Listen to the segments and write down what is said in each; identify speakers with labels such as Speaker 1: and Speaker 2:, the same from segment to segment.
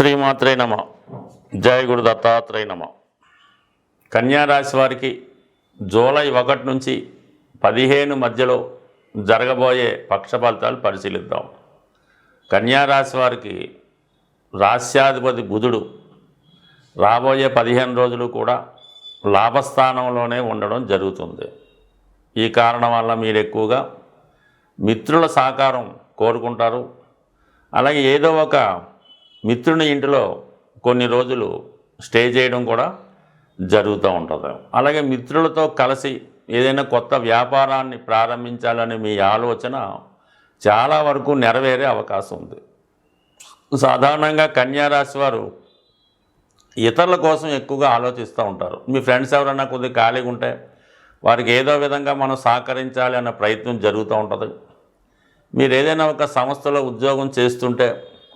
Speaker 1: శ్రీమాత్రే నమ. జయ గురు దత్తాత్రేయ నమ. కన్యారాశి వారికి జూలై ఒకటి నుంచి పదిహేను మధ్యలో జరగబోయే పక్ష ఫలితాలు పరిశీలిద్దాం కన్యారాశి వారికి రాస్యాధిపతి బుధుడు రాబోయే పదిహేను రోజులు కూడా లాభస్థానంలోనే ఉండడం జరుగుతుంది. ఈ కారణం వల్ల మీరు ఎక్కువగా మిత్రుల సహకారం కోరుకుంటారు. అలాగే ఏదో ఒక మిత్రుని ఇంటిలో కొన్ని రోజులు స్టే చేయడం కూడా జరుగుతూ ఉంటుంది. అలాగే మిత్రులతో కలిసి ఏదైనా కొత్త వ్యాపారాన్ని ప్రారంభించాలనే మీ ఆలోచన చాలా వరకు నెరవేరే అవకాశం ఉంది. సాధారణంగా కన్యారాశి వారు ఇతరుల కోసం ఎక్కువగా ఆలోచిస్తూ ఉంటారు. మీ ఫ్రెండ్స్ ఎవరైనా కొద్దిగా ఖాళీగా ఉంటే వారికి ఏదో విధంగా మనం సహకరించాలి అన్న ప్రయత్నం జరుగుతూ ఉంటుంది. మీరు ఏదైనా ఒక సంస్థలో ఉద్యోగం చేస్తుంటే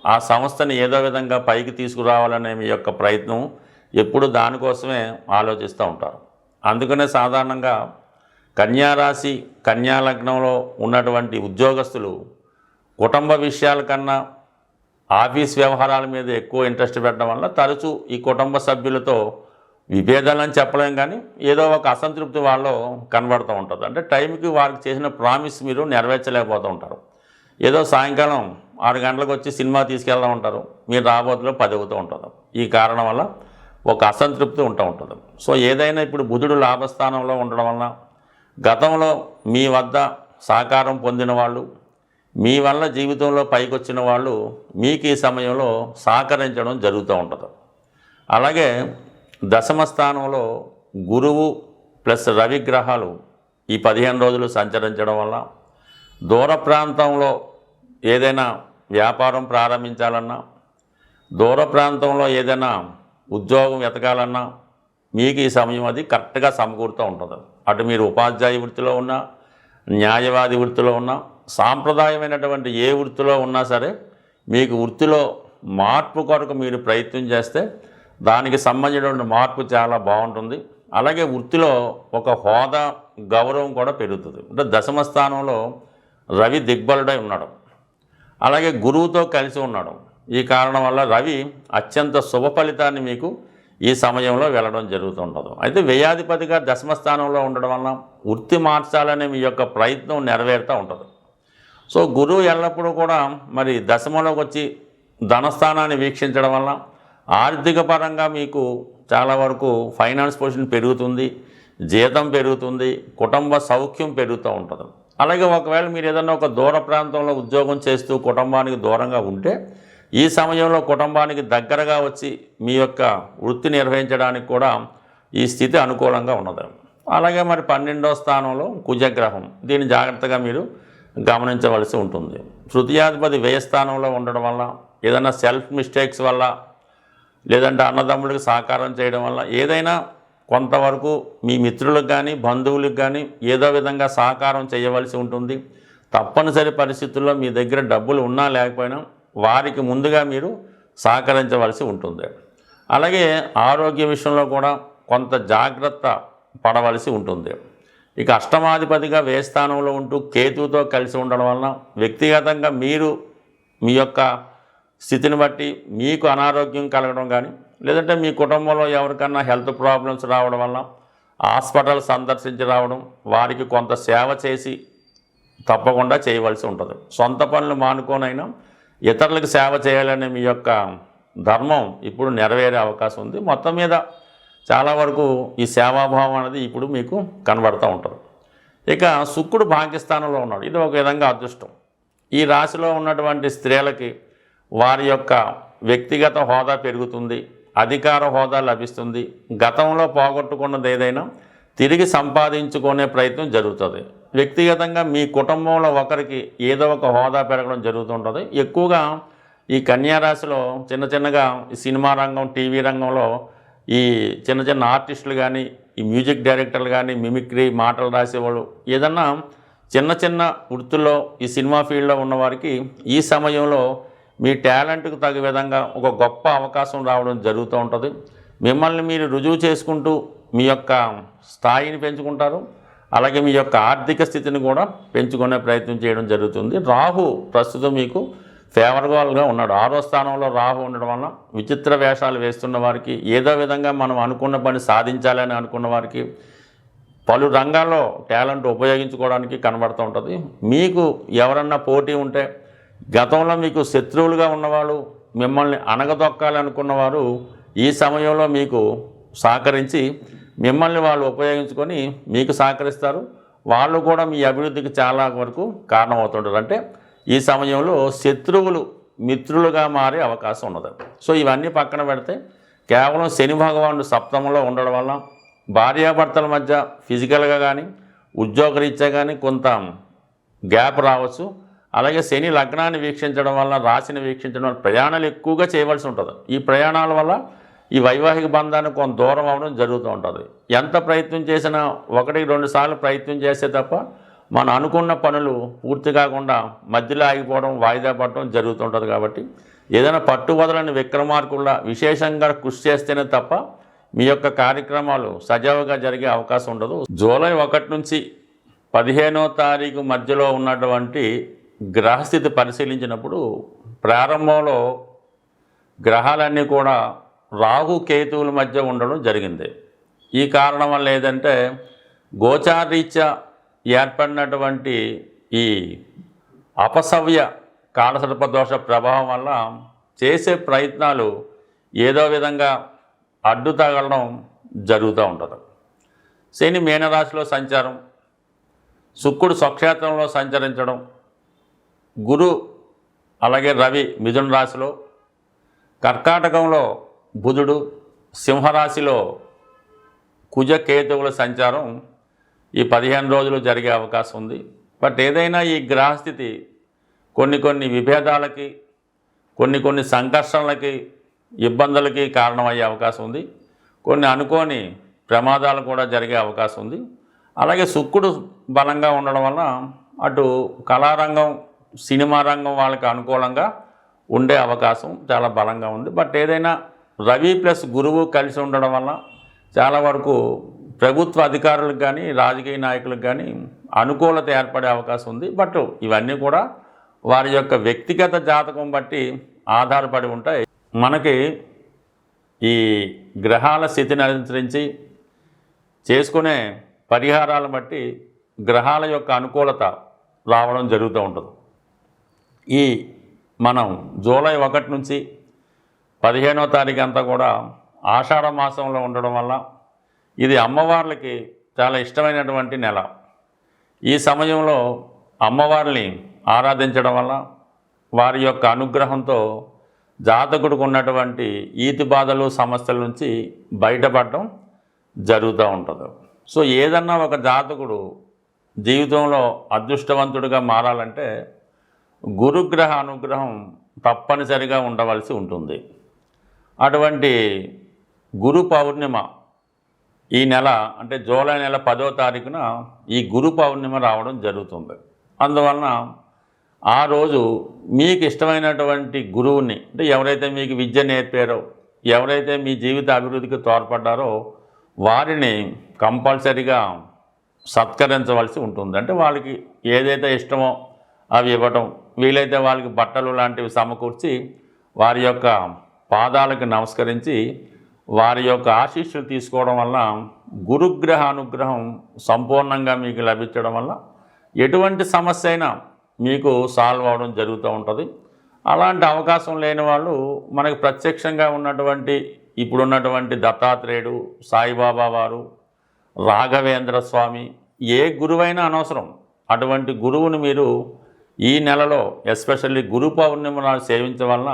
Speaker 1: ఆ సంస్థని ఏదో విధంగా పైకి తీసుకురావాలనే మీ యొక్క ప్రయత్నం ఎప్పుడు దానికోసమే ఆలోచిస్తూ ఉంటారు. అందుకనే సాధారణంగా కన్యారాశి కన్యా లగ్నంలో ఉన్నటువంటి ఉద్యోగస్తులు కుటుంబ విషయాల కన్నా ఆఫీస్ వ్యవహారాల మీద ఎక్కువ ఇంట్రెస్ట్ పెట్టడం వల్ల తరచూ ఈ కుటుంబ సభ్యులతో విభేదాలని చెప్పలేం కానీ ఏదో ఒక అసంతృప్తి వాళ్ళు కనబడుతూ ఉంటుంది అంటే టైంకి వారికి చేసిన ప్రామిస్ మీరు నెరవేర్చలేకపోతూ ఉంటారు. ఏదో సాయంకాలం ఆరు గంటలకు వచ్చి సినిమా తీసుకెళ్తూ ఉంటారు. మీరు రాబోతులో పది అవుతూ ఉంటుంది. ఈ కారణం వల్ల ఒక అసంతృప్తి ఉంటూ ఉంటుంది. సో ఏదైనా ఇప్పుడు బుధుడు లాభస్థానంలో ఉండడం వలన గతంలో మీ వద్ద సహకారం పొందిన వాళ్ళు మీ వల్ల జీవితంలో పైకొచ్చిన వాళ్ళు మీకు ఈ సమయంలో సహకరించడం జరుగుతూ ఉంటుంది. అలాగే దశమ స్థానంలో గురువు ప్లస్ రవిగ్రహాలు ఈ పదిహేను రోజులు సంచరించడం వల్ల దూర ప్రాంతంలో ఏదైనా వ్యాపారం ప్రారంభించాలన్నా దూర ప్రాంతంలో ఏదైనా ఉద్యోగం వెతకాలన్నా మీకు ఈ సమయం అది కరెక్ట్గా సమకూరుతూ ఉంటుంది. అటు మీరు ఉపాధ్యాయ వృత్తిలో ఉన్నా న్యాయవాది వృత్తిలో ఉన్నా సాంప్రదాయమైనటువంటి ఏ వృత్తిలో ఉన్నా సరే మీకు వృత్తిలో మార్పు కొరకు మీరు ప్రయత్నం చేస్తే దానికి సంబంధించినటువంటి మార్పు చాలా బాగుంటుంది. అలాగే వృత్తిలో ఒక హోదా గౌరవం కూడా పెరుగుతుంది. అంటే దశమ స్థానంలో రవి దిగ్బలుడై ఉన్నాడు. అలాగే గురువుతో కలిసి ఉన్నాడు. ఈ కారణం వల్ల రవి అత్యంత శుభ ఫలితాన్ని మీకు ఈ సమయంలో వెళ్ళడం జరుగుతుండదు. అయితే వ్యయాధిపతిగా దశమ స్థానంలో ఉండడం వల్ల వృత్తి మార్చాలనే మీ యొక్క ప్రయత్నం నెరవేరుతూ ఉంటుంది. సో గురువు ఎల్లప్పుడూ కూడా మరి దశమలోకి వచ్చి ధనస్థానాన్ని వీక్షించడం వల్ల ఆర్థిక పరంగా మీకు చాలా వరకు ఫైనాన్స్ పొజిషన్ పెరుగుతుంది జీతం పెరుగుతుంది కుటుంబ సౌఖ్యం పెరుగుతూ ఉంటుంది. అలాగే ఒకవేళ మీరు ఏదైనా ఒక దూర ప్రాంతంలో ఉద్యోగం చేస్తూ కుటుంబానికి దూరంగా ఉంటే ఈ సమయంలో కుటుంబానికి దగ్గరగా వచ్చి మీ యొక్క వృత్తి నిర్వహించడానికి కూడా ఈ స్థితి అనుకూలంగా ఉన్నది. అలాగే మరి పన్నెండో స్థానంలో కుజగ్రహం. దీన్ని జాగ్రత్తగా మీరు గమనించవలసి ఉంటుంది. తృతీయాధిపతి వ్యయ స్థానంలో ఉండడం వల్ల ఏదైనా సెల్ఫ్ మిస్టేక్స్ వల్ల లేదంటే అన్నదమ్ముడికి సహకారం చేయడం వల్ల ఏదైనా కొంతవరకు మీ మిత్రులకు కానీ బంధువులకు కానీ ఏదో విధంగా సహకారం చేయవలసి ఉంటుంది. తప్పనిసరి పరిస్థితుల్లో మీ దగ్గర డబ్బులు ఉన్నా లేకపోయినా వారికి ముందుగా మీరు సహకరించవలసి ఉంటుంది. అలాగే ఆరోగ్య విషయంలో కూడా కొంత జాగ్రత్త పడవలసి ఉంటుంది. ఇక అష్టమాధిపతిగా వే స్థానంలో ఉంటూ కేతువుతో కలిసి ఉండడం వలన వ్యక్తిగతంగా మీరు మీ యొక్క స్థితిని బట్టి మీకు అనారోగ్యం కలగడం కానీ లేదంటే మీ కుటుంబంలో ఎవరికన్నా హెల్త్ ప్రాబ్లమ్స్ రావడం వల్ల హాస్పిటల్ సందర్శించి రావడం వారికి కొంత సేవ చేసి తప్పకుండా చేయవలసి ఉంటుంది. సొంత పనులు మానుకోనైనా ఇతరులకు సేవ చేయాలనే మీ యొక్క ధర్మం ఇప్పుడు నెరవేరే అవకాశం ఉంది. మొత్తం మీద చాలా వరకు ఈ సేవాభావం అనేది ఇప్పుడు మీకు కనబడుతూ ఉంటుంది. ఇక శుక్రుడు భాగ్యస్థానంలో ఉన్నాడు. ఇది ఒక విధంగా అదృష్టం. ఈ రాశిలో ఉన్నటువంటి స్త్రీలకి వారి యొక్క వ్యక్తిగత హోదా పెరుగుతుంది. అధికార హోదా లభిస్తుంది. గతంలో పోగొట్టుకున్నది ఏదైనా తిరిగి సంపాదించుకునే ప్రయత్నం జరుగుతుంది. వ్యక్తిగతంగా మీ కుటుంబంలో ఒకరికి ఏదో ఒక హోదా పెరగడం జరుగుతుంటుంది. ఎక్కువగా ఈ కన్యారాశిలో చిన్న చిన్నగా ఈ సినిమా రంగం టీవీ రంగంలో ఈ చిన్న చిన్న ఆర్టిస్టులు కానీ ఈ మ్యూజిక్ డైరెక్టర్లు కానీ మిమిక్రీ మాటలు రాసేవాళ్ళు ఏదన్నా చిన్న చిన్న వృత్తుల్లో ఈ సినిమా ఫీల్డ్లో ఉన్నవారికి ఈ సమయంలో మీ టాలెంట్కు తగ్గ విధంగా ఒక గొప్ప అవకాశం రావడం జరుగుతూ ఉంటుంది. మిమ్మల్ని మీరు రుజువు చేసుకుంటూ మీ యొక్క స్థాయిని పెంచుకుంటారు. అలాగే మీ యొక్క ఆర్థిక స్థితిని కూడా పెంచుకునే ప్రయత్నం చేయడం జరుగుతుంది. రాహు ప్రస్తుతం మీకు ఫేవర్గా ఉన్నాడు. ఆరో స్థానంలో రాహు ఉండడం వల్ల విచిత్ర వేషాలు వేస్తున్న వారికి ఏదో విధంగా మనం అనుకున్న పని సాధించాలని అనుకున్న వారికి పలు రంగాల్లో టాలెంట్ ఉపయోగించుకోవడానికి కనబడుతూ ఉంటుంది. మీకు ఎవరన్నా పోటీ ఉంటే గతంలో మీకు శత్రువులుగా ఉన్నవాళ్ళు మిమ్మల్ని అణగదొక్కాలనుకున్నవారు ఈ సమయంలో మీకు సహకరించి మిమ్మల్ని వాళ్ళు ఉపయోగించుకొని మీకు సహకరిస్తారు. వాళ్ళు కూడా మీ అభివృద్ధికి చాలా వరకు కారణమవుతుంటారు. అంటే ఈ సమయంలో శత్రువులు మిత్రులుగా మారే అవకాశం ఉన్నది. సో ఇవన్నీ పక్కన పెడితే కేవలం శని భగవానుడు సప్తమంలో ఉండడం వల్ల భార్యాభర్తల మధ్య ఫిజికల్గా కానీ ఉద్యోగరీత్యా కానీ కొంత గ్యాప్ రావచ్చు. అలాగే శని లగ్నాన్ని వీక్షించడం వల్ల రాశిని వీక్షించడం వల్ల ప్రయాణాలు ఎక్కువగా చేయవలసి ఉంటుంది. ఈ ప్రయాణాల వల్ల ఈ వైవాహిక బంధానికి కొంత దూరం అవ్వడం జరుగుతూ ఉంటుంది. ఎంత ప్రయత్నం చేసినా ఒకటి రెండు సార్లు ప్రయత్నం చేస్తే తప్ప మనం అనుకున్న పనులు పూర్తి కాకుండా మధ్యలో ఆగిపోవడం వాయిదా పడడం జరుగుతుంటుంది కాబట్టి ఏదైనా పట్టు వదలని విశేషంగా కృషి చేస్తేనే తప్ప మీ యొక్క కార్యక్రమాలు సజావుగా జరిగే అవకాశం ఉండదు. జూలై ఒకటి నుంచి పదిహేనో తారీఖు మధ్యలో ఉన్నటువంటి గ్రహస్థితి పరిశీలించినప్పుడు ప్రారంభంలో గ్రహాలన్నీ కూడా రాహు కేతువుల మధ్య ఉండడం జరిగింది. ఈ కారణం వల్ల ఏదంటే గోచారీత్యా ఏర్పడినటువంటి ఈ అపసవ్య కాలసర్ప దోష ప్రభావం వల్ల చేసే ప్రయత్నాలు ఏదో విధంగా అడ్డు తగలడం జరుగుతూ ఉంటుంది. శని మీనరాశిలో సంచారం శుక్రుడు స్వక్షేత్రంలో సంచరించడం గురు అలాగే రవి మిథున రాశిలో కర్కాటకంలో బుధుడు సింహరాశిలో కుజ కేతువుల సంచారం ఈ పదిహేను రోజులు జరిగే అవకాశం ఉంది. బట్ ఏదైనా ఈ గ్రహస్థితి కొన్ని కొన్ని విభేదాలకి కొన్ని కొన్ని సంఘర్షణలకి ఇబ్బందులకి కారణమయ్యే అవకాశం ఉంది. కొన్ని అనుకోని ప్రమాదాలు కూడా జరిగే అవకాశం ఉంది. అలాగే శుక్రుడు బలంగా ఉండడం వల్ల అటు కళారంగం సినిమా రంగం వాళ్ళకి అనుకూలంగా ఉండే అవకాశం చాలా బలంగా ఉంది. బట్ ఏదైనా రవి ప్లస్ గురువు కలిసి ఉండడం వల్ల చాలా వరకు ప్రభుత్వ అధికారులకు కానీ రాజకీయ నాయకులకు కానీ అనుకూలత ఏర్పడే అవకాశం ఉంది. బట్ ఇవన్నీ కూడా వారి యొక్క వ్యక్తిగత జాతకం బట్టి ఆధారపడి ఉంటాయి. మనకి ఈ గ్రహాల స్థితిని అనుసరించి చేసుకునే పరిహారాలను బట్టి గ్రహాల యొక్క అనుకూలత రావడం జరుగుతూ ఉంటుంది. ఈ మనం జూలై ఒకటి నుంచి పదిహేనో తారీఖు అంతా కూడా ఆషాఢ మాసంలో ఉండడం వల్ల ఇది అమ్మవార్లకి చాలా ఇష్టమైనటువంటి నెల. ఈ సమయంలో అమ్మవారిని ఆరాధించడం వల్ల వారి యొక్క అనుగ్రహంతో జాతకుడికి ఉన్నటువంటి ఈతి బాధలు సమస్యల నుంచి బయటపడడం జరుగుతూ ఉంటుంది. సో ఏదన్నా ఒక జాతకుడు జీవితంలో అదృష్టవంతుడిగా మారాలంటే గురుగ్రహ అనుగ్రహం తప్పనిసరిగా ఉండవలసి ఉంటుంది. అటువంటి గురు పౌర్ణిమ ఈ నెల అంటే జూలై నెల పదో తారీఖున ఈ గురు పౌర్ణిమ రావడం జరుగుతుంది. అందువలన ఆ రోజు మీకు ఇష్టమైనటువంటి గురువుని అంటే ఎవరైతే మీకు విద్య నేర్పారో ఎవరైతే మీ జీవిత అభివృద్ధికి తోడ్పడ్డారో వారిని కంపల్సరిగా సత్కరించవలసి ఉంటుంది. అంటే వాళ్ళకి ఏదైతే ఇష్టమో అవి ఇవ్వటం వీలైతే వాళ్ళకి బట్టలు లాంటివి సమకూర్చి వారి యొక్క పాదాలకు నమస్కరించి వారి యొక్క ఆశీస్సులు తీసుకోవడం వల్ల గురుగ్రహ అనుగ్రహం సంపూర్ణంగా మీకు లభించడం వల్ల ఎటువంటి సమస్య అయినా మీకు సాల్వ్ అవడం జరుగుతూ ఉంటుంది. అలాంటి అవకాశం లేని వాళ్ళు మనకు ప్రత్యక్షంగా ఉన్నటువంటి ఇప్పుడున్నటువంటి దత్తాత్రేయుడు సాయిబాబా వారు రాఘవేంద్ర స్వామి ఏ గురువైనా అనవసరం అటువంటి గురువుని మీరు ఈ నెలలో ఎస్పెషల్లీ గురు పౌర్ణిమ నాడు సేవించడం వలన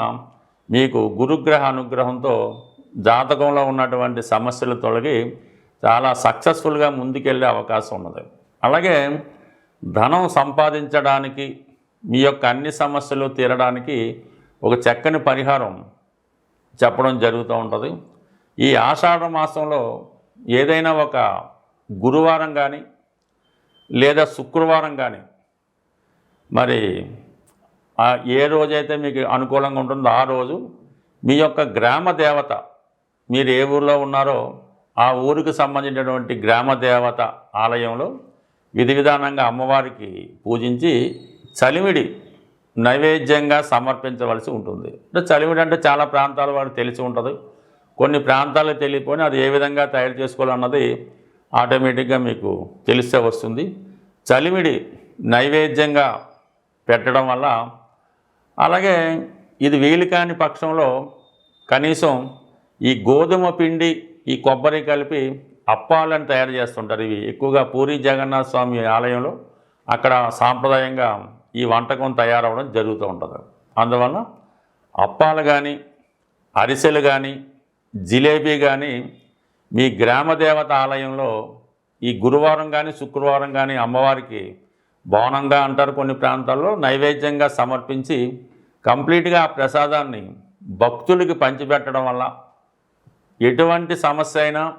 Speaker 1: మీకు గురుగ్రహ అనుగ్రహంతో జాతకంలో ఉన్నటువంటి సమస్యలు తొలగి చాలా సక్సెస్ఫుల్గా ముందుకెళ్ళే అవకాశం ఉన్నది. అలాగే ధనం సంపాదించడానికి మీ యొక్క అన్ని సమస్యలు తీరడానికి ఒక చక్కని పరిహారం చెప్పడం జరుగుతూ ఉంటుంది. ఈ ఆషాఢ మాసంలో ఏదైనా ఒక గురువారం కానీ లేదా శుక్రవారం కానీ మరి ఏ రోజైతే మీకు అనుకూలంగా ఉంటుందో ఆ రోజు మీ యొక్క గ్రామ దేవత మీరు ఏ ఊరిలో ఉన్నారో ఆ ఊరికి సంబంధించినటువంటి గ్రామ దేవత ఆలయంలో విధి విధానంగా అమ్మవారికి పూజించి చలిమిడి నైవేద్యంగా సమర్పించవలసి ఉంటుంది. అంటే చలిమిడి అంటే చాలా ప్రాంతాల వారికి తెలిసి ఉంటుంది. కొన్ని ప్రాంతాలకు తెలియపోయినా అది ఏ విధంగా తయారు చేసుకోవాలన్నది ఆటోమేటిక్గా మీకు తెలిస్తే వస్తుంది. చలిమిడి నైవేద్యంగా పెట్టడం వల్ల అలాగే ఇది వీలు కాని పక్షంలో కనీసం ఈ గోధుమ పిండి ఈ కొబ్బరి కలిపి అప్పాలను తయారు చేస్తుంటారు. ఇవి ఎక్కువగా పూరి జగన్నాథ స్వామి ఆలయంలో అక్కడ సాంప్రదాయంగా ఈ వంటకం తయారవడం జరుగుతూ ఉంటుంది. అందువల్ల అప్పాలు కానీ అరిసెలు కానీ జిలేబీ కానీ మీ గ్రామ దేవత ఆలయంలో ఈ గురువారం కానీ శుక్రవారం కానీ అమ్మవారికి బోనంగా అంటారు కొన్ని ప్రాంతాల్లో నైవేద్యంగా సమర్పించి కంప్లీట్గా ఆ ప్రసాదాన్ని భక్తులకి పంచిపెట్టడం వల్ల ఎటువంటి సమస్య అయినా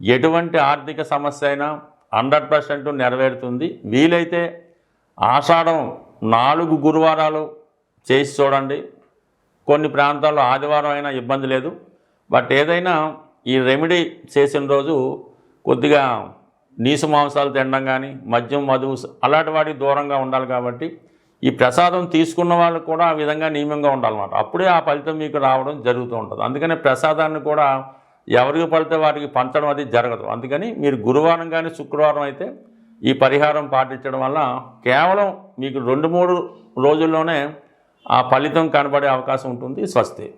Speaker 1: ఎటువంటి ఆర్థిక సమస్య అయినా హండ్రెడ్ పర్సెంట్ నెరవేరుతుంది. వీలైతే ఆషాఢం నాలుగు గురువారాలు చేసి చూడండి. కొన్ని ప్రాంతాల్లో ఆదివారం అయినా ఇబ్బంది లేదు. బట్ ఏదైనా ఈ రెమెడీ చేసిన రోజు కొద్దిగా నీసు మాంసాలు తినడం కానీ మద్యం మధువు అలాంటి వాటికి దూరంగా ఉండాలి కాబట్టి ఈ ప్రసాదం తీసుకున్న వాళ్ళు కూడా ఆ విధంగా నియమంగా ఉండాలన్నమాట. అప్పుడే ఆ ఫలితం మీకు రావడం జరుగుతూ ఉంటుంది. అందుకనే ప్రసాదాన్ని కూడా ఎవరికి పడితే వారికి పంచడం అది జరగదు. అందుకని మీరు గురువారం కానీ శుక్రవారం అయితే ఈ పరిహారం పాటించడం వల్ల కేవలం మీకు రెండు మూడు రోజుల్లోనే ఆ ఫలితం కనబడే అవకాశం ఉంటుంది స్వస్తి.